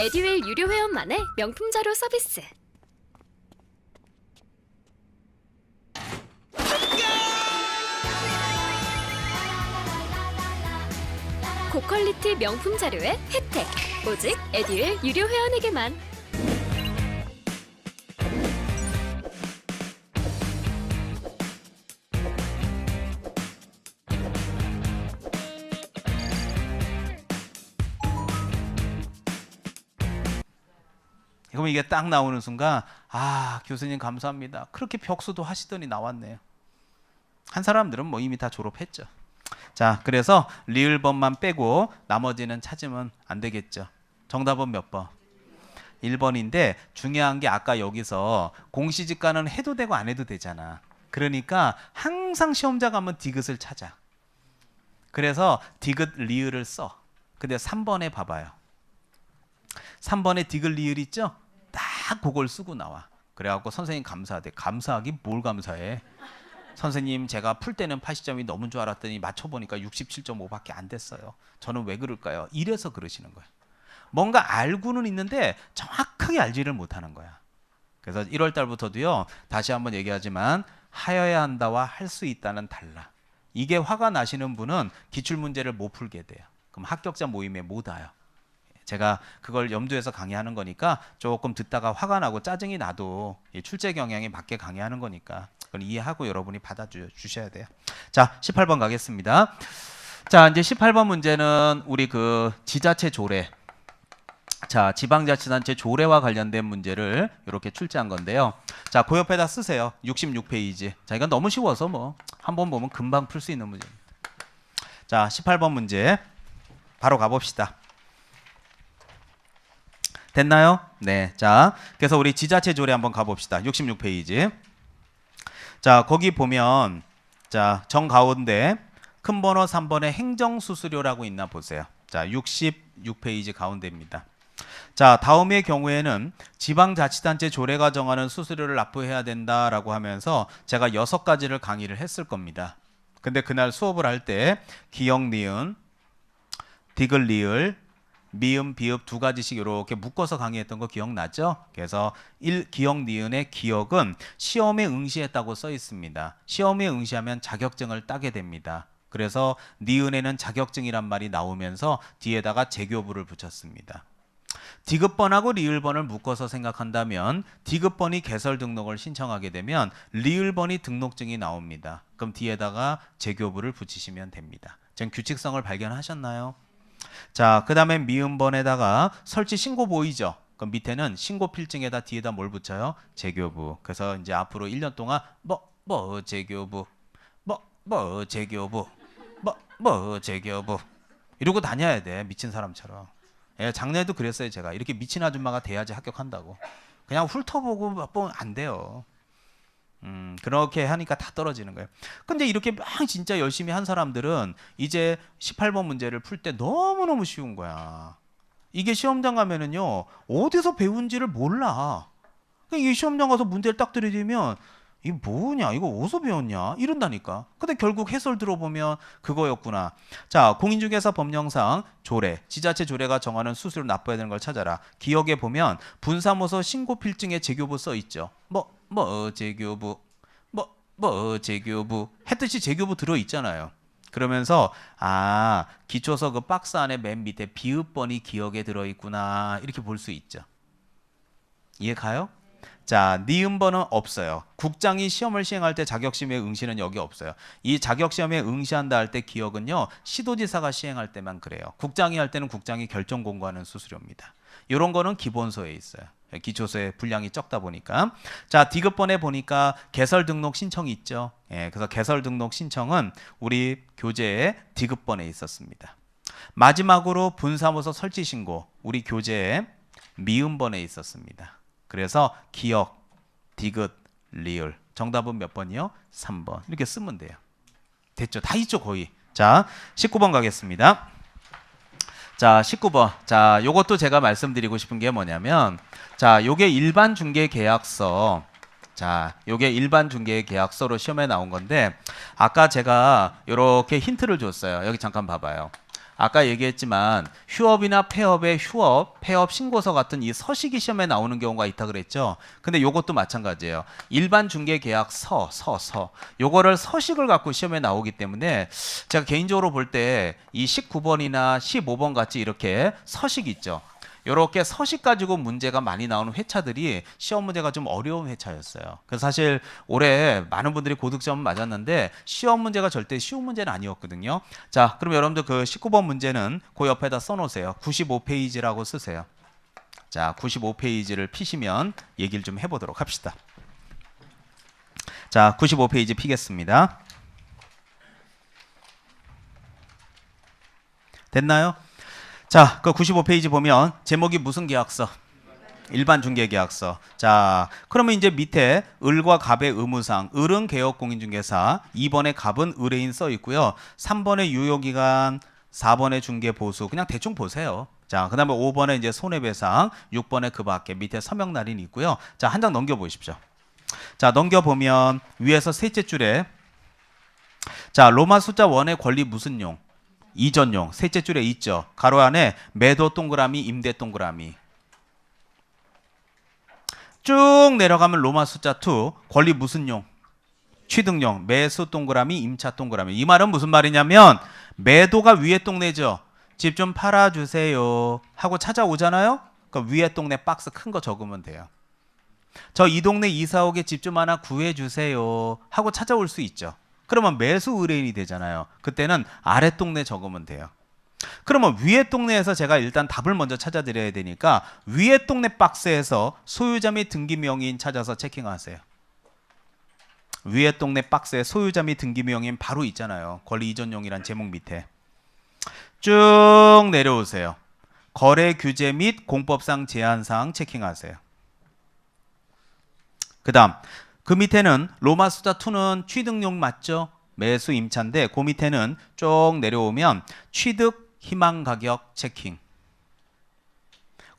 에듀윌 유료 회원만의 명품 자료 서비스. 고퀄리티 명품 자료의 혜택. 오직 에듀윌 유료 회원에게만. 그럼 이게 딱 나오는 순간 아 교수님 감사합니다. 그렇게 벽수도 하시더니 나왔네요. 한 사람들은 뭐 이미 다 졸업했죠. 자 그래서 리을 번만 빼고 나머지는 찾으면 안 되겠죠. 정답은 몇 번? 1번인데 중요한 게 아까 여기서 공시지가는 해도 되고 안 해도 되잖아. 그러니까 항상 시험자 가면 디귿을 찾아. 그래서 디귿 리을을 써. 근데 3번에 봐봐요. 3번에 디귿 리을 있죠? 딱 그걸 쓰고 나와. 그래갖고 선생님 감사하대. 감사하기 뭘 감사해? 선생님 제가 풀 때는 80점이 넘은 줄 알았더니 맞춰보니까 67.5밖에 안 됐어요. 저는 왜 그럴까요? 이래서 그러시는 거예요. 뭔가 알고는 있는데 정확하게 알지를 못하는 거야. 그래서 1월 달부터도요. 다시 한번 얘기하지만 하여야 한다와 할 수 있다는 달라. 이게 화가 나시는 분은 기출 문제를 못 풀게 돼요. 그럼 합격자 모임에 못 와요. 제가 그걸 염두에서 강의하는 거니까 조금 듣다가 화가 나고 짜증이 나도 이 출제 경향에 맞게 강의하는 거니까 그걸 이해하고 여러분이 받아주 주셔야 돼요. 자, 18번 가겠습니다. 자, 이제 18번 문제는 우리 그 지자체 조례 자, 지방자치단체 조례와 관련된 문제를 이렇게 출제한 건데요. 자, 그 옆에다 쓰세요. 66페이지. 자, 이건 너무 쉬워서 뭐 한 번 보면 금방 풀 수 있는 문제입니다. 자, 18번 문제 바로 가봅시다. 됐나요? 네. 자, 그래서 우리 지자체 조례 한번 가봅시다. 66페이지. 자, 거기 보면 자, 정 가운데 큰 번호 3번에 행정 수수료라고 있나 보세요. 자, 66페이지 가운데입니다. 자, 다음의 경우에는 지방자치단체 조례가 정하는 수수료를 납부해야 된다라고 하면서 제가 여섯 가지를 강의를 했을 겁니다. 근데 그날 수업을 할 때 기역 니은, 디귿 리을, 미음 비읍 두 가지씩 이렇게 묶어서 강의했던 거 기억나죠? 그래서 1 기억 니은의 기억은 시험에 응시했다고 써 있습니다. 시험에 응시하면 자격증을 따게 됩니다. 그래서 니은에는 자격증이란 말이 나오면서 뒤에다가 재교부를 붙였습니다. 디귿번하고 리을번을 묶어서 생각한다면 디귿번이 개설 등록을 신청하게 되면 리을번이 등록증이 나옵니다. 그럼 뒤에다가 재교부를 붙이시면 됩니다. 지금 규칙성을 발견하셨나요? 자, 그 다음에 미음번에다가 설치 신고 보이죠? 그럼 밑에는 신고 필증에다 뒤에다 뭘 붙여요? 재교부. 그래서 이제 앞으로 1년 동안 뭐 뭐 재교부. 뭐 뭐 재교부. 뭐 뭐 재교부. 이러고 다녀야 돼. 미친 사람처럼. 예, 작년에도 그랬어요, 제가. 이렇게 미친 아줌마가 돼야지 합격한다고. 그냥 훑어보고 보면 안 돼요. 음, 그렇게 하니까 다 떨어지는 거예요. 근데 이렇게 막 진짜 열심히 한 사람들은 이제 18번 문제를 풀 때 너무너무 쉬운 거야. 이게 시험장 가면은요, 어디서 배운지를 몰라. 이게 시험장 가서 문제를 딱 들이대면 이게 뭐냐, 이거 어디서 배웠냐, 이런다니까. 근데 결국 해설 들어보면 그거였구나. 자, 공인중개사 법령상 조례, 지자체 조례가 정하는 수수료 납부해야 되는 걸 찾아라. 기억에 보면 분사모서 신고 필증에 재교부 써 있죠. 뭐, 뭐 재교부, 뭐, 뭐 재교부 했듯이 재교부 들어 있잖아요. 그러면서 아 기초서 그 박스 안에 맨 밑에 비읍번이 기억에 들어 있구나 이렇게 볼 수 있죠. 이해 가요? 자, 니은번은 없어요. 국장이 시험을 시행할 때 자격시험에 응시는 여기 없어요. 이 자격시험에 응시한다 할 때 기억은요, 시도지사가 시행할 때만 그래요. 국장이 할 때는 국장이 결정 공고하는 수수료입니다. 이런 거는 기본서에 있어요. 기초서에 분량이 적다 보니까. 자, 디귿번에 보니까 개설 등록 신청이 있죠. 예, 그래서 개설 등록 신청은 우리 교재에 디귿번에 있었습니다. 마지막으로 분사무소 설치 신고 우리 교재에 미음번에 있었습니다. 그래서 기억, 디귿, 리을. 정답은 몇 번이요? 3번. 이렇게 쓰면 돼요. 됐죠? 다 있죠, 거의. 자, 19번 가겠습니다. 자, 19번. 자, 요것도 제가 말씀드리고 싶은 게 뭐냐면 자, 요게 일반 중개 계약서 자, 요게 일반 중개 계약서로 시험에 나온 건데 아까 제가 요렇게 힌트를 줬어요. 여기 잠깐 봐 봐요. 아까 얘기했지만 휴업이나 폐업의 휴업, 폐업 신고서 같은 이 서식이 시험에 나오는 경우가 있다 그랬죠. 근데 요것도 마찬가지예요. 일반 중개 계약 서, 서, 서. 요거를 서식을 갖고 시험에 나오기 때문에 제가 개인적으로 볼 때 이 19번이나 15번 같이 이렇게 서식 있죠. 요렇게 서식 가지고 문제가 많이 나오는 회차들이 시험 문제가 좀 어려운 회차였어요. 그래서 사실 올해 많은 분들이 고득점 맞았는데 시험 문제가 절대 쉬운 문제는 아니었거든요. 자, 그럼 여러분들 그 19번 문제는 그 옆에다 써놓으세요. 95페이지라고 쓰세요. 자, 95페이지를 피시면 얘기를 좀 해보도록 합시다. 자, 95페이지 피겠습니다. 됐나요? 자, 그 95페이지 보면 제목이 무슨 계약서? 일반 중개 계약서. 자, 그러면 이제 밑에 을과 갑의 의무상, 을은 개업 공인중개사, 2번에 갑은 의뢰인 써 있고요. 3번에 유효기간, 4번에 중개 보수. 그냥 대충 보세요. 자, 그 다음에 5번에 이제 손해배상, 6번에 그 밖에 밑에 서명 날인이 있고요. 자, 한 장 넘겨 보십시오. 자, 넘겨 보면 위에서 셋째 줄에 자, 로마 숫자 원의 권리 무슨 용? 이전용 셋째 줄에 있죠. 가로 안에 매도 동그라미, 임대 동그라미. 쭉 내려가면 로마 숫자 2 권리 무슨 용? 취득용 매수 동그라미, 임차 동그라미. 이 말은 무슨 말이냐면 매도가 위에 동네죠. 집 좀 팔아 주세요 하고 찾아오잖아요. 그 위에 동네 박스 큰 거 적으면 돼요. 저 이 동네 이사 오게 집 좀 하나 구해 주세요 하고 찾아올 수 있죠. 그러면 매수 의뢰인이 되잖아요. 그때는 아래 동네 적으면 돼요. 그러면 위에 동네에서 제가 일단 답을 먼저 찾아드려야 되니까 위에 동네 박스에서 소유자 및 등기 명의인 찾아서 체킹하세요. 위에 동네 박스에 소유자 및 등기 명의인 바로 있잖아요. 권리 이전용이란 제목 밑에 쭉 내려오세요. 거래 규제 및 공법상 제한 사항 체킹하세요. 그 다음 그 밑에는 로마 숫자 2는 취득용 맞죠? 매수 임차인데 그 밑에는 쭉 내려오면 취득 희망 가격 체킹.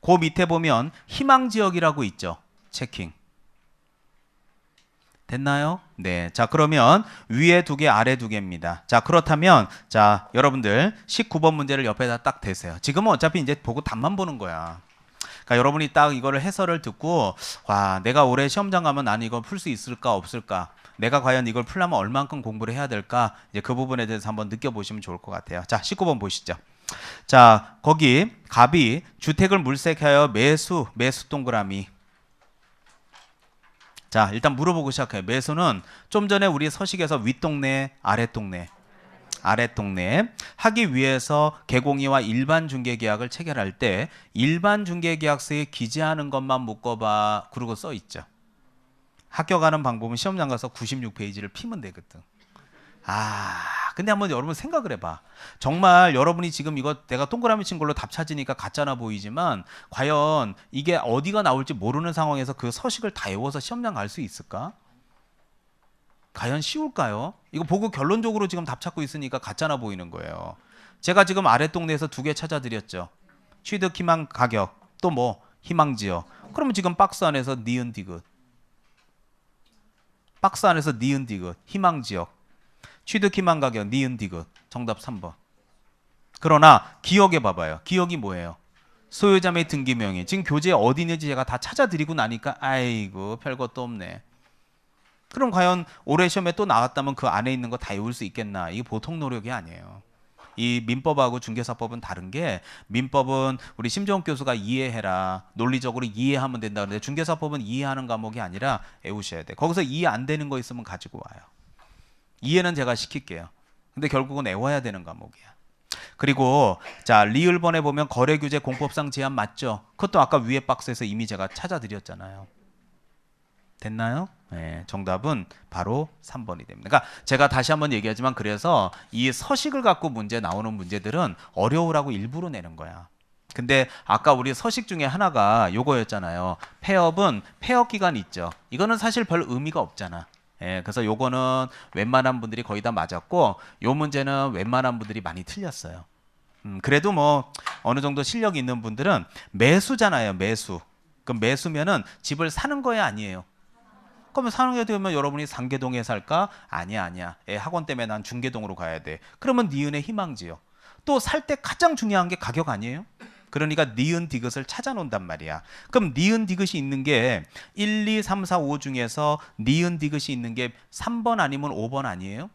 그 밑에 보면 희망 지역이라고 있죠. 체킹. 됐나요? 네. 자, 그러면 위에 두 개, 아래 두 개입니다. 자, 그렇다면 자, 여러분들 19번 문제를 옆에다 딱 대세요. 지금은 어차피 이제 보고 답만 보는 거야. 그러니까 여러분이 딱 이거를 해설을 듣고 와 내가 올해 시험장 가면 나는 이걸 풀수 있을까 없을까? 내가 과연 이걸 풀려면 얼만큼 공부를 해야 될까? 이제 그 부분에 대해서 한번 느껴보시면 좋을 것 같아요. 자 19번 보시죠. 자 거기 갑이 주택을 물색하여 매수 매수 동그라미. 자 일단 물어보고 시작해요. 매수는 좀 전에 우리 서식에서 윗동네 아랫동네 아랫동네 하기 위해서 개공이와 일반 중개 계약을 체결할 때 일반 중개 계약서에 기재하는 것만 묶어봐 그러고 써 있죠. 합격하는 방법은 시험장 가서 96페이지를 피면 되거든. 아, 근데 한번 여러분 생각을 해봐. 정말 여러분이 지금 이거 내가 동그라미 친 걸로 답 찾으니까 같잖아 보이지만 과연 이게 어디가 나올지 모르는 상황에서 그 서식을 다 외워서 시험장 갈 수 있을까? 과연 쉬울까요? 이거 보고 결론적으로 지금 답 찾고 있으니까 같잖아 보이는 거예요. 제가 지금 아래 동네에서 두 개 찾아드렸죠. 취득 희망 가격 또 뭐 희망 지역. 그러면 지금 박스 안에서 니은 디귿. 박스 안에서 니은 디귿 희망 지역. 취득 희망 가격 니은 디귿. 정답 3번. 그러나 기억해 봐봐요. 기억이 뭐예요? 소유자 및 등기 명의. 지금 교재 어디 있는지 제가 다 찾아드리고 나니까 아이고 별것도 없네. 그럼 과연 올해 시험에 또 나왔다면 그 안에 있는 거 다 외울 수 있겠나? 이게 보통 노력이 아니에요. 이 민법하고 중개사법은 다른 게 민법은 우리 심정욱 교수가 이해해라 논리적으로 이해하면 된다 그러는데 중개사법은 이해하는 과목이 아니라 외우셔야 돼. 거기서 이해 안 되는 거 있으면 가지고 와요. 이해는 제가 시킬게요. 근데 결국은 외워야 되는 과목이야. 그리고 자 리을 번에 보면 거래 규제 공법상 제한 맞죠? 그것도 아까 위에 박스에서 이미 제가 찾아드렸잖아요. 됐나요? 네, 정답은 바로 3번이 됩니다. 그러니까 제가 다시 한번 얘기하지만 그래서 이 서식을 갖고 문제 나오는 문제들은 어려우라고 일부러 내는 거야. 근데 아까 우리 서식 중에 하나가 요거였잖아요. 폐업은 폐업 기간 있죠. 이거는 사실 별 의미가 없잖아. 예, 그래서 요거는 웬만한 분들이 거의 다 맞았고 요 문제는 웬만한 분들이 많이 틀렸어요. 음, 그래도 뭐 어느 정도 실력 있는 분들은 매수잖아요. 매수. 그럼 매수면은 집을 사는 거야 아니에요? 그러면 사는 게 되면 여러분이 상계동에 살까? 아니야, 아니야. 애 학원 때문에 난 중계동으로 가야 돼. 그러면 니은의 희망지요. 또 살 때 가장 중요한 게 가격 아니에요? 그러니까 니은 디귿을 찾아 놓는단 말이야. 그럼 니은 디귿이 있는 게 1, 2, 3, 4, 5 중에서 니은 디귿이 있는 게 3번 아니면 5번 아니에요?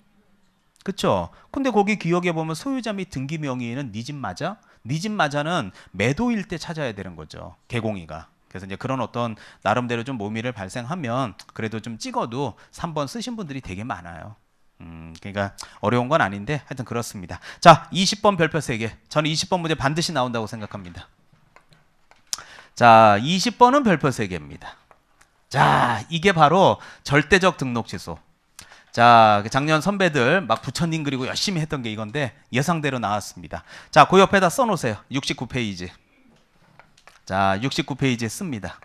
그쵸? 근데 거기 기억해 보면 소유자 및 등기 명의는 니 집 맞아? 니 집 맞아는 매도일 때 찾아야 되는 거죠. 개공이가. 그래서 이제 그런 어떤 나름대로 좀 모미를 발생하면 그래도 좀 찍어도 3번 쓰신 분들이 되게 많아요. 음, 그러니까 어려운 건 아닌데 하여튼 그렇습니다. 자, 20번 별표 3개. 저는 20번 문제 반드시 나온다고 생각합니다. 자, 20번은 별표 3개입니다. 자, 이게 바로 절대적 등록 취소. 자, 그 작년 선배들 막 부처님 그리고 열심히 했던 게 이건데 예상대로 나왔습니다. 자, 그 옆에다 써놓으세요. 69페이지. 자, 69페이지에 씁니다.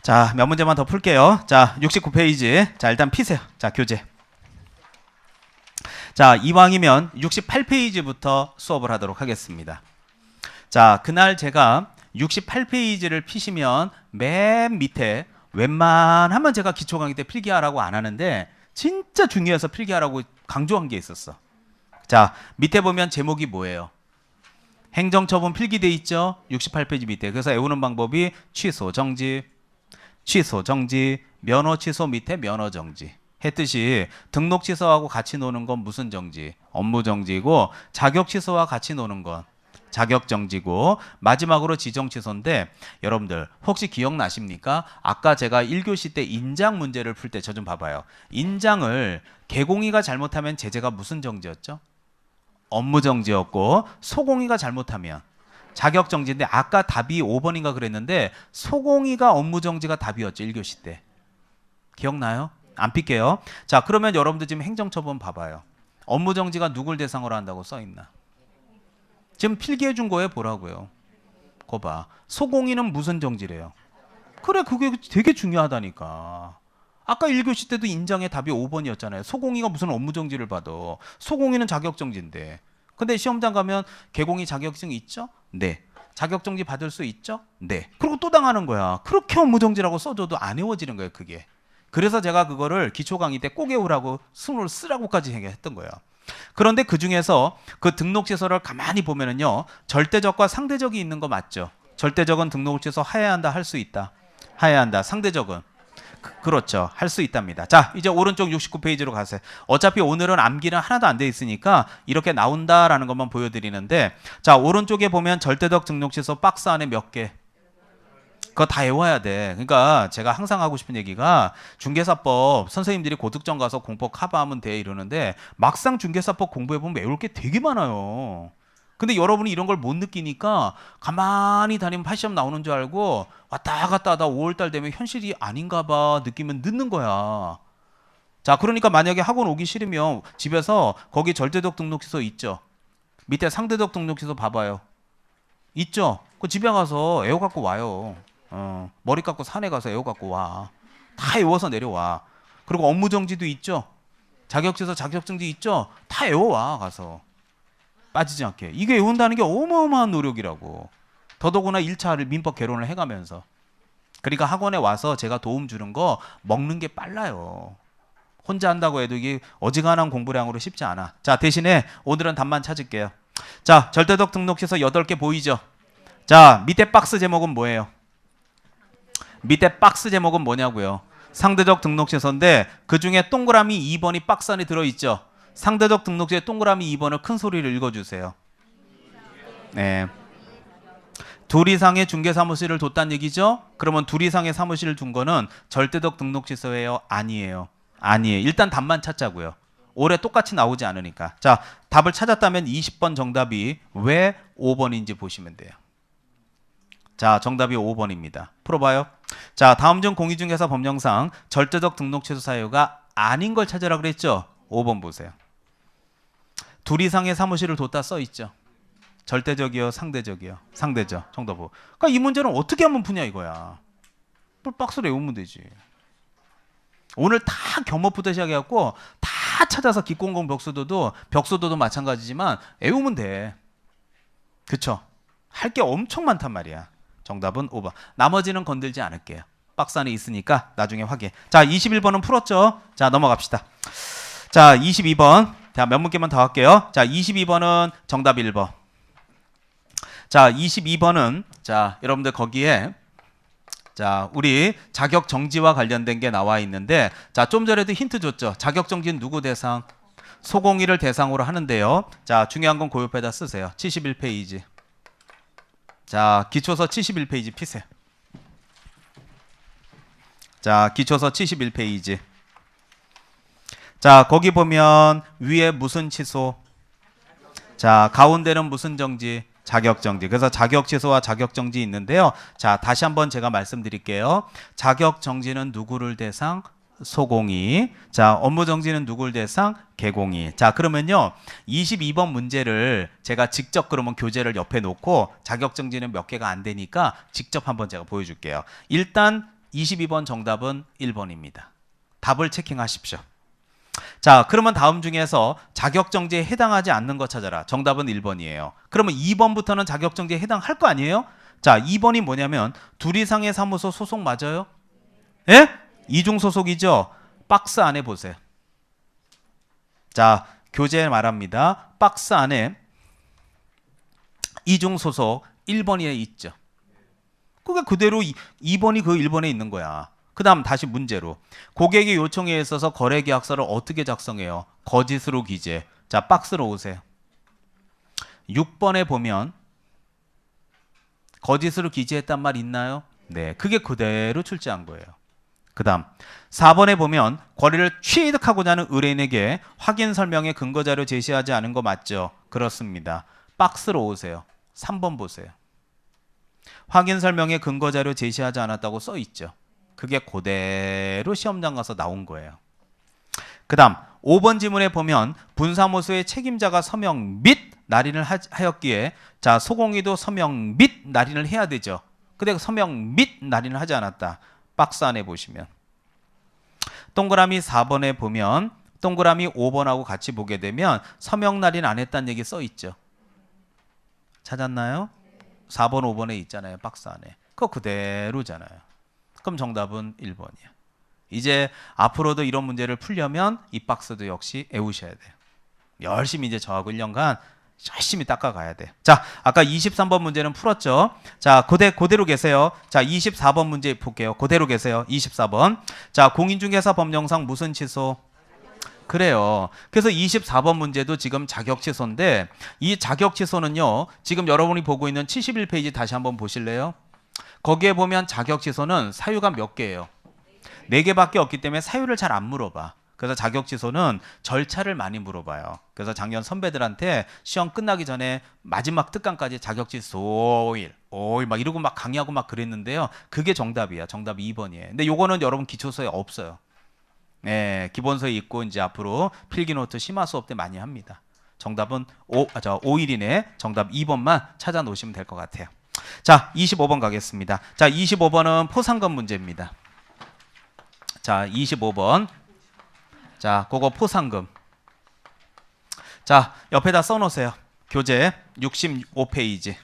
자, 몇 문제만 더 풀게요. 자, 69페이지. 자, 일단 피세요. 자, 교재. 자, 이왕이면 68페이지부터 수업을 하도록 하겠습니다. 자, 그날 제가 68페이지를 피시면 맨 밑에 웬만하면 제가 기초 강의 때 필기하라고 안 하는데 진짜 중요해서 필기하라고 강조한 게 있었어. 자, 밑에 보면 제목이 뭐예요? 행정처분 필기돼 있죠? 68페이지 밑에. 그래서 외우는 방법이 취소, 정지, 취소, 정지, 면허 취소 밑에 면허 정지. 했듯이 등록 취소하고 같이 노는 건 무슨 정지? 업무 정지고 자격 취소와 같이 노는 건 자격 정지고 마지막으로 지정 취소인데 여러분들 혹시 기억나십니까? 아까 제가 1교시 때 인장 문제를 풀 때 저 좀 봐봐요. 인장을 개공이가 잘못하면 제재가 무슨 정지였죠? 업무 정지였고 소공이가 잘못하면 자격 정지인데 아까 답이 5번인가 그랬는데 소공이가 업무 정지가 답이었죠 1교시 때 기억나요? 안 삐게요. 자 그러면 여러분들 지금 행정처분 봐봐요. 업무 정지가 누굴 대상으로 한다고 써 있나? 지금 필기해 준 거에 보라고요. 거 봐. 소공이는 무슨 정지래요? 그래 그게 되게 중요하다니까. 아까 1교시 때도 인장의 답이 5번이었잖아요. 소공이가 무슨 업무 정지를 받아. 소공이는 자격 정지인데. 근데 시험장 가면 개공이 자격증 있죠? 네. 자격 정지 받을 수 있죠? 네. 그리고 또 당하는 거야. 그렇게 업무 정지라고 써줘도 안 외워지는 거예요, 그게. 그래서 제가 그거를 기초 강의 때 꼭 외우라고 순으로 쓰라고까지 얘기했던 거예요. 그런데 그 중에서 그 등록 취소를 가만히 보면은요. 절대적과 상대적이 있는 거 맞죠? 절대적은 등록 취소 하야 한다 할 수 있다. 하야 한다. 상대적은 그, 렇죠 할 수 있답니다. 자, 이제 오른쪽 69페이지로 가세요. 어차피 오늘은 암기는 하나도 안 돼 있으니까 이렇게 나온다라는 것만 보여드리는데 자, 오른쪽에 보면 절대적 등록 취소 박스 안에 몇 개? 그거 다 외워야 돼. 그러니까 제가 항상 하고 싶은 얘기가 중개사법 선생님들이 고득점 가서 공법 커버하면 돼 이러는데 막상 중개사법 공부해 보면 외울 게 되게 많아요. 근데 여러분이 이런 걸 못 느끼니까 가만히 다니면 8시험 나오는 줄 알고 왔다 갔다 하다 5월달 되면 현실이 아닌가 봐 느끼면 늦는 거야. 자, 그러니까 만약에 학원 오기 싫으면 집에서 거기 절대적 등록 취소 있죠. 밑에 상대적 등록 취소 봐봐요. 있죠. 그 집에 가서 애워 갖고 와요. 어, 머리 깎고 산에 가서 애워 갖고 와. 다 애워서 내려와. 그리고 업무 정지도 있죠. 자격 취소, 자격 정지 있죠. 다 애워와 가서. 빠지지 않게. 이게 외운다는 게 어마어마한 노력이라고. 더더구나 1차를 민법 개론을 해가면서. 그러니까 학원에 와서 제가 도움 주는 거 먹는 게 빨라요. 혼자 한다고 해도 이게 어지간한 공부량으로 쉽지 않아. 자, 대신에 오늘은 답만 찾을게요. 자, 절대적 등록 취소 8개 보이죠? 자, 밑에 박스 제목은 뭐예요? 밑에 박스 제목은 뭐냐고요? 상대적 등록 취소인데 그 중에 동그라미 2번이 박스 안에 들어 있죠. 상대적 등록지에 동그라미 2번을 큰 소리를 읽어주세요. 네. 둘 이상의 중개 사무실을 뒀다는 얘기죠? 그러면 둘 이상의 사무실을 둔 거는 절대적 등록 취소예요? 아니에요. 아니에요. 일단 답만 찾자고요. 올해 똑같이 나오지 않으니까. 자, 답을 찾았다면 20번 정답이 왜 5번인지 보시면 돼요. 자, 정답이 5번입니다. 풀어봐요. 자, 다음 중 공인중개사 법령상 절대적 등록 취소 사유가 아닌 걸 찾으라 그랬죠? 5번 보세요. 둘 이상의 사무실을 뒀다 써 있죠. 절대적이요, 상대적이요. 상대적. 정답. 그러니까 이 문제는 어떻게 하면 푸냐 이거야. 뿔박스로 외우면 되지. 오늘 다 겸업부터 시작해갖고 다 찾아서 기공공 벽수도도 벽수도도 마찬가지지만 외우면 돼. 그쵸? 할 게 엄청 많단 말이야. 정답은 5번. 나머지는 건들지 않을게요. 박스 안에 있으니까 나중에 확인. 자, 21번은 풀었죠? 자, 넘어갑시다. 자, 22번. 자, 몇 문제만 더 할게요. 자, 22번은 정답 1번. 자, 22번은 자, 여러분들 거기에 자, 우리 자격 정지와 관련된 게 나와 있는데 자, 좀 전에도 힌트 줬죠. 자격 정지는 누구 대상? 소공의를 대상으로 하는데요. 자, 중요한 건 고요패다 쓰세요. 71페이지. 자, 기초서 71페이지 피세요. 자, 기초서 71페이지. 자, 거기 보면 위에 무슨 취소? 자, 가운데는 무슨 정지? 자격 정지. 그래서 자격 취소와 자격 정지 있는데요. 자, 다시 한번 제가 말씀드릴게요. 자격 정지는 누구를 대상? 소공이. 자, 업무 정지는 누구를 대상? 개공이. 자, 그러면요. 22번 문제를 제가 직접 그러면 교재를 옆에 놓고 자격 정지는 몇 개가 안 되니까 직접 한번 제가 보여 줄게요. 일단 22번 정답은 1번입니다. 답을 체킹하십시오. 자, 그러면 다음 중에서 자격정지에 해당하지 않는 거 찾아라. 정답은 1번이에요. 그러면 2번부터는 자격정지에 해당할 거 아니에요? 자, 2번이 뭐냐면 둘 이상의 사무소 소속 맞아요? 예? 이중 소속이죠? 박스 안에 보세요. 자, 교재 말합니다. 박스 안에 이중 소속 1번에 있죠. 그게 그대로 2번이 그 1번에 있는 거야. 그 다음 다시 문제로 고객의 요청에 있어서 거래 계약서를 어떻게 작성해요? 거짓으로 기재. 자 박스로 오세요. 6번에 보면 거짓으로 기재했단 말 있나요? 네, 그게 그대로 출제한 거예요. 그 다음 4번에 보면 거래를 취득하고자 하는 의뢰인에게 확인 설명의 근거 자료 제시하지 않은 거 맞죠? 그렇습니다. 박스로 오세요. 3번 보세요. 확인 설명의 근거 자료 제시하지 않았다고 써 있죠. 그게 그대로 시험장 가서 나온 거예요. 그 다음 5번 지문에 보면 분사무소의 책임자가 서명 및 날인을 하, 하였기에 자 소공이도 서명 및 날인을 해야 되죠. 근데 그 서명 및 날인을 하지 않았다. 박스 안에 보시면 동그라미 4번에 보면 동그라미 5번하고 같이 보게 되면 서명 날인 안 했다는 얘기 써 있죠. 찾았나요? 4번 5번에 있잖아요. 박스 안에. 그거 그대로잖아요. 그럼 정답은 1번이야. 이제 앞으로도 이런 문제를 풀려면 이 박스도 역시 애우셔야 돼요. 열심히 이제 저하고 1년간 열심히 닦아가야 돼. 자, 아까 23번 문제는 풀었죠. 자, 그대, 그대로 계세요. 자, 24번 문제 볼게요. 그대로 계세요. 24번. 자, 공인중개사 법령상 무슨 취소? 그래요. 그래서 24번 문제도 지금 자격 취소인데 이 자격 취소는요. 지금 여러분이 보고 있는 71페이지 다시 한번 보실래요? 거기에 보면 자격 취소는 사유가 몇 개예요? 네 개밖에 없기 때문에 사유를 잘 안 물어봐. 그래서 자격 취소는 절차를 많이 물어봐요. 그래서 작년 선배들한테 시험 끝나기 전에 마지막 특강까지 자격 취소 5일, 5일 막 이러고 막 강의하고 막 그랬는데요. 그게 정답이야. 정답 2번이에요. 근데 요거는 여러분 기초서에 없어요. 네, 기본서에 있고 이제 앞으로 필기 노트 심화 수업 때 많이 합니다. 정답은 5, 아, 저 5일이네. 정답 2번만 찾아 놓으시면 될 것 같아요. 자, 25번 가겠습니다. 자, 25번은 포상금 문제입니다. 자, 25번. 자, 그거 포상금. 자, 옆에다 써 놓으세요. 교재 65페이지.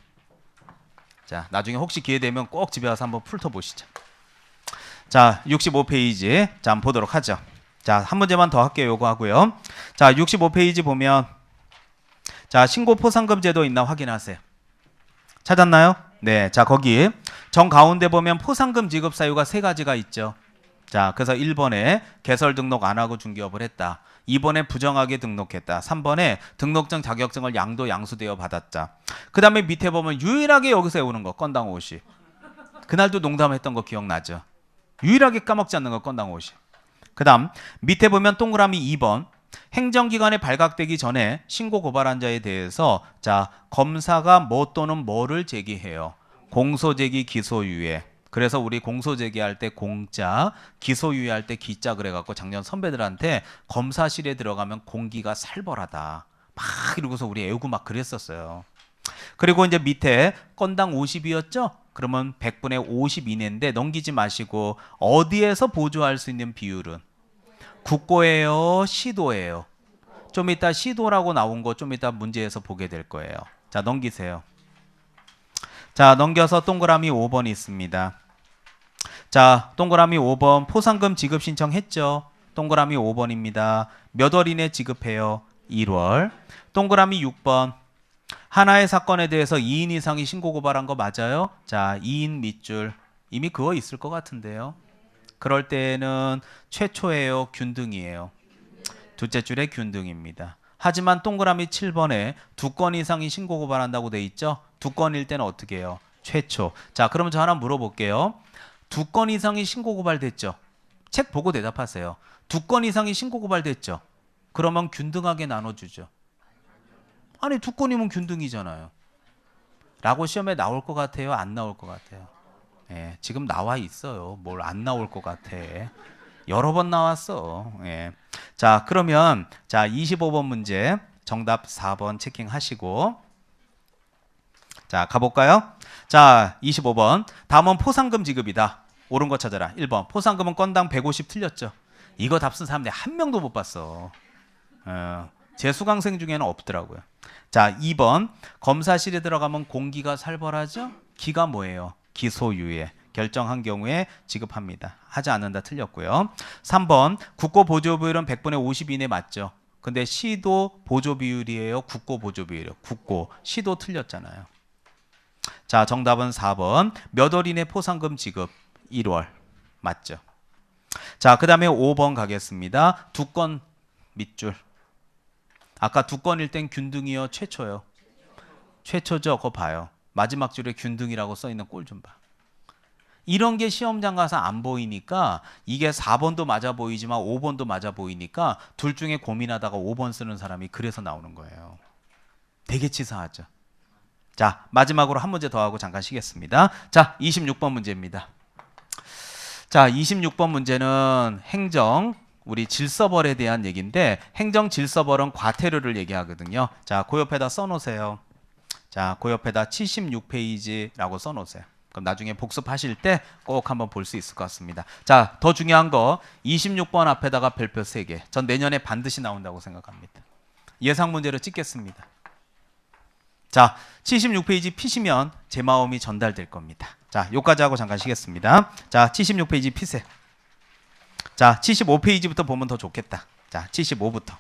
자, 나중에 혹시 기회 되면 꼭 집에 와서 한번 풀터 보시죠. 자, 65페이지. 자, 한번 보도록 하죠. 자, 한 문제만 더 할게요. 요거 하고요. 자, 65페이지 보면 자, 신고 포상금 제도 있나 확인하세요. 찾았나요? 네. 자, 거기 정 가운데 보면 포상금 지급 사유가 세 가지가 있죠. 자, 그래서 1번에 개설 등록 안 하고 중개업을 했다. 2번에 부정하게 등록했다. 3번에 등록증 자격증을 양도 양수되어 받았다. 그 다음에 밑에 보면 유일하게 여기서 외우는 거 건당 50. 그날도 농담했던 거 기억나죠? 유일하게 까먹지 않는 거 건당 50. 그 다음 밑에 보면 동그라미 2번 행정기관에 발각되기 전에 신고 고발한 자에 대해서 자 검사가 뭐 또는 뭐를 제기해요. 공소제기 기소유예. 그래서 우리 공소제기할 때 공자, 기소유예할 때 기자 그래갖고 작년 선배들한테 검사실에 들어가면 공기가 살벌하다. 막 이러고서 우리 애우고 막 그랬었어요. 그리고 이제 밑에 건당 50이었죠? 그러면 100분의 50 이내인데 넘기지 마시고 어디에서 보조할 수 있는 비율은 국고예요, 시도예요. 좀 이따 시도라고 나온 거 좀 이따 문제에서 보게 될 거예요. 자, 넘기세요. 자, 넘겨서 동그라미 5번이 있습니다. 자, 동그라미 5번 포상금 지급 신청했죠? 동그라미 5번입니다. 몇 월 이내 지급해요? 1월. 동그라미 6번. 하나의 사건에 대해서 2인 이상이 신고 고발한 거 맞아요? 자, 2인 밑줄. 이미 그거 있을 것 같은데요. 그럴 때는 최초예요, 균등이에요. 둘째 줄에 균등입니다. 하지만 동그라미 7번에 두 건 이상이 신고 고발한다고 돼 있죠? 두 건일 때는 어떻게 해요? 최초. 자, 그러면 저 하나 물어볼게요. 두 건 이상이 신고 고발됐죠? 책 보고 대답하세요. 두 건 이상이 신고 고발됐죠? 그러면 균등하게 나눠주죠. 아니 두 건이면 균등이잖아요. 라고 시험에 나올 것 같아요? 안 나올 것 같아요? 예, 지금 나와 있어요. 뭘 안 나올 것 같아. 여러 번 나왔어. 예. 자, 그러면 자, 25번 문제 정답 4번 체킹하시고 자, 가 볼까요? 자, 25번. 다음은 포상금 지급이다. 옳은 거 찾아라. 1번. 포상금은 건당 150 틀렸죠. 이거 답 쓴 사람 내가 한 명도 못 봤어. 어, 제 수강생 중에는 없더라고요. 자, 2번. 검사실에 들어가면 공기가 살벌하죠? 기가 뭐예요? 기소유예. 결정한 경우에 지급합니다. 하지 않는다 틀렸고요. 3번. 국고 보조 비율은 100분의 50 이내 맞죠? 근데 시도 보조 비율이에요. 국고 보조 비율이에요. 국고. 시도 틀렸잖아요. 자, 정답은 4번. 몇 월 이내 포상금 지급? 1월. 맞죠? 자, 그다음에 5번 가겠습니다. 두 건 밑줄. 아까 두 건일 땐 균등이요, 최초요. 최초죠. 그거 봐요. 마지막 줄에 균등이라고 써 있는 꼴 좀 봐. 이런 게 시험장 가서 안 보이니까 이게 4번도 맞아 보이지만 5번도 맞아 보이니까 둘 중에 고민하다가 5번 쓰는 사람이 그래서 나오는 거예요. 되게 치사하죠. 자, 마지막으로 한 문제 더 하고 잠깐 쉬겠습니다. 자, 26번 문제입니다. 자, 26번 문제는 행정 우리 질서벌에 대한 얘기인데 행정 질서벌은 과태료를 얘기하거든요. 자, 그 옆에다 써 놓으세요. 자, 그 옆에다 76페이지라고 써 놓으세요. 그럼 나중에 복습하실 때 꼭 한번 볼 수 있을 것 같습니다. 자, 더 중요한 거 26번 앞에다가 별표 3개. 전 내년에 반드시 나온다고 생각합니다. 예상 문제로 찍겠습니다. 자, 76페이지 피시면 제 마음이 전달될 겁니다. 자, 요까지 하고 잠깐 쉬겠습니다. 자, 76페이지 피세요. 자, 75페이지부터 보면 더 좋겠다. 자, 75부터.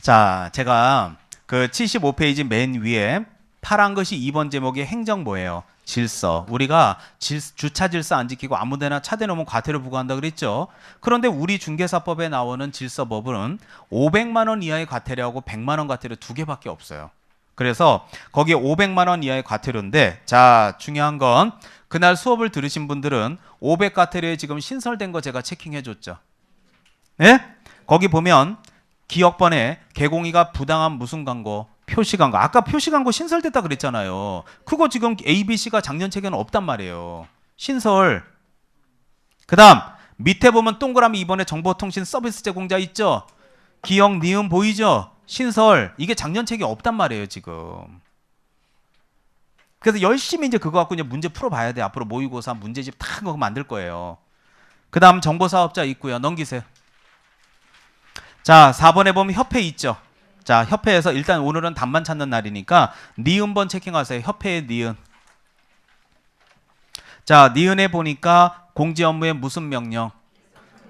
자, 제가 그 75페이지 맨 위에 파란 것이 2번 제목의 행정 뭐예요? 질서. 우리가 질, 주차 질서 안 지키고 아무데나 차 대놓으면 과태료 부과한다 그랬죠. 그런데 우리 중개사법에 나오는 질서법은 500만 원 이하의 과태료하고 100만 원 과태료 두 개밖에 없어요. 그래서 거기에 500만 원 이하의 과태료인데 자 중요한 건 그날 수업을 들으신 분들은 500 과태료에 지금 신설된 거 제가 체킹해 줬죠. 예? 거기 보면 기억번에 개공이가 부당한 무슨 광고 표시 광고 아까 표시 광고 신설됐다 그랬잖아요. 그거 지금 ABC가 작년 책에는 없단 말이에요. 신설. 그다음 밑에 보면 동그라미 이번에 정보통신 서비스 제공자 있죠. 기억 니은 보이죠? 신설 이게 작년 책에 없단 말이에요 지금. 그래서 열심히 이제 그거 갖고 이제 문제 풀어봐야 돼. 앞으로 모의고사 문제집 다 그거 만들 거예요. 그다음 정보 사업자 있고요. 넘기세요. 자 4번에 보면 협회 있죠. 자 협회에서 일단 오늘은 답만 찾는 날이니까 니은번 체킹하세요. 협회의 니은. 자 니은에 보니까 공지 업무에 무슨 명령?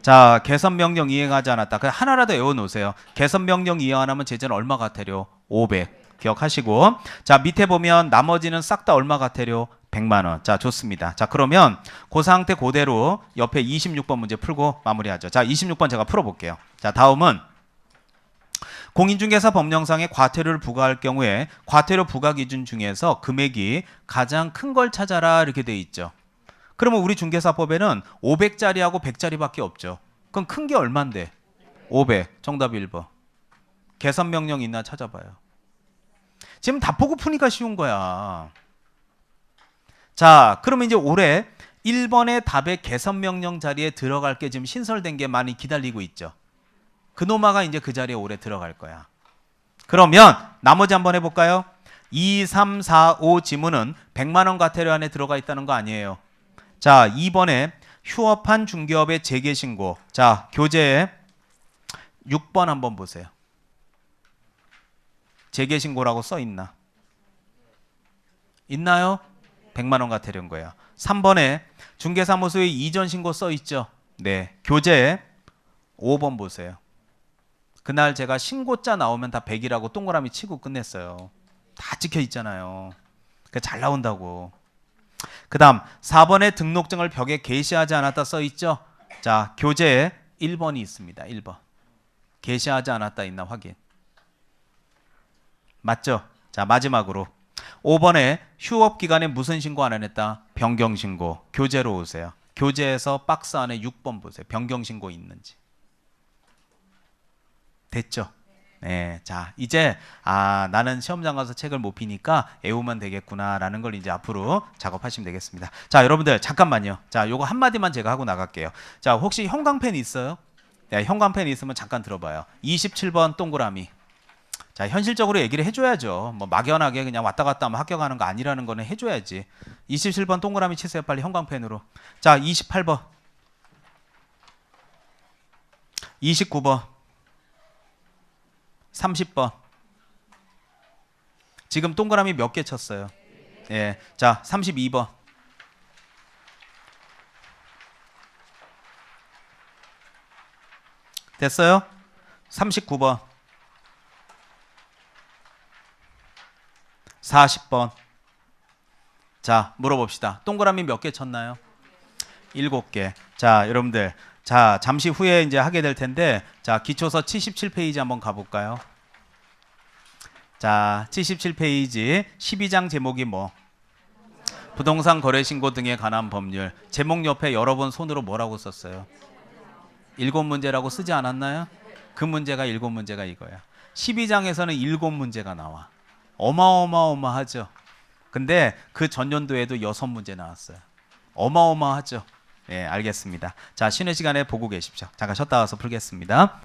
자 개선 명령 이행하지 않았다. 그 하나라도 외워 놓으세요. 개선 명령 이행 안 하면 제재는 얼마 같아요? 500 기억하시고 자 밑에 보면 나머지는 싹 다 얼마 같아요? 100만 원. 자 좋습니다. 자 그러면 그 상태 그대로 옆에 26번 문제 풀고 마무리하죠. 자 26번 제가 풀어 볼게요. 자 다음은 공인중개사 법령상에 과태료를 부과할 경우에 과태료 부과 기준 중에서 금액이 가장 큰 걸 찾아라 이렇게 돼 있죠. 그러면 우리 중개사법에는 500짜리하고 100짜리밖에 없죠. 그럼 큰 게 얼만데? 500. 정답 1번. 개선 명령 있나 찾아봐요. 지금 다 보고 푸니까 쉬운 거야. 자, 그러면 이제 올해 1번의 답의 개선 명령 자리에 들어갈 게 지금 신설된 게 많이 기다리고 있죠. 그 노마가 이제 그 자리에 올해 들어갈 거야. 그러면 나머지 한번 해볼까요? 2, 3, 4, 5 지문은 100만 원 과태료 안에 들어가 있다는 거 아니에요. 자, 2번에 휴업한 중개업의 재개 신고. 자, 교재에 6번 한번 보세요. 재개 신고라고 써 있나? 있나요? 100만 원 과태료인 거예요. 3번에 중개사무소에 이전 신고 써 있죠? 네. 교재에 5번 보세요. 그날 제가 신고자 나오면 다 100이라고 동그라미 치고 끝냈어요. 다 찍혀 있잖아요. 그잘 나온다고. 그다음 4번에 등록증을 벽에 게시하지 않았다 써 있죠. 자, 교재에 1번이 있습니다. 1번. 게시하지 않았다 있나 확인. 맞죠? 자, 마지막으로 5번에 휴업 기간에 무슨 신고 안 해냈다? 변경 신고. 교재로 오세요. 교재에서 박스 안에 6번 보세요. 변경 신고 있는지. 됐죠? 네, 자 이제 아 나는 시험장 가서 책을 못 피니까 애우면 되겠구나라는 걸 이제 앞으로 작업하시면 되겠습니다. 자 여러분들 잠깐만요. 자 요거 한 마디만 제가 하고 나갈게요. 자 혹시 형광펜 있어요? 네, 형광펜 있으면 잠깐 들어봐요. 27번 동그라미. 자 현실적으로 얘기를 해줘야죠. 뭐 막연하게 그냥 왔다 갔다 하면 합격하는 거 아니라는 거는 해줘야지. 27번 동그라미 치세요 빨리 형광펜으로. 자 28번, 29번. 30번. 지금 동그라미 몇 개 쳤어요? 예. 자, 32번. 됐어요? 39번. 40번. 자, 물어봅시다. 동그라미 몇 개 쳤나요? 7개. 자, 여러분들. 자, 잠시 후에 이제 하게 될 텐데 자, 기초서 77페이지 한번 가 볼까요? 자, 77페이지 12장 제목이 뭐? 부동산 거래 신고 등에 관한 법률. 제목 옆에 여러 번 손으로 뭐라고 썼어요? 일곱 문제라고 쓰지 않았나요? 그 문제가 일곱 문제가 이거야. 12장에서는 일곱 문제가 나와. 어마어마어마하죠. 근데 그 전년도에도 여섯 문제 나왔어요. 어마어마하죠. 예, 알겠습니다. 자, 쉬는 시간에 보고 계십시오. 잠깐 쉬었다 와서 풀겠습니다.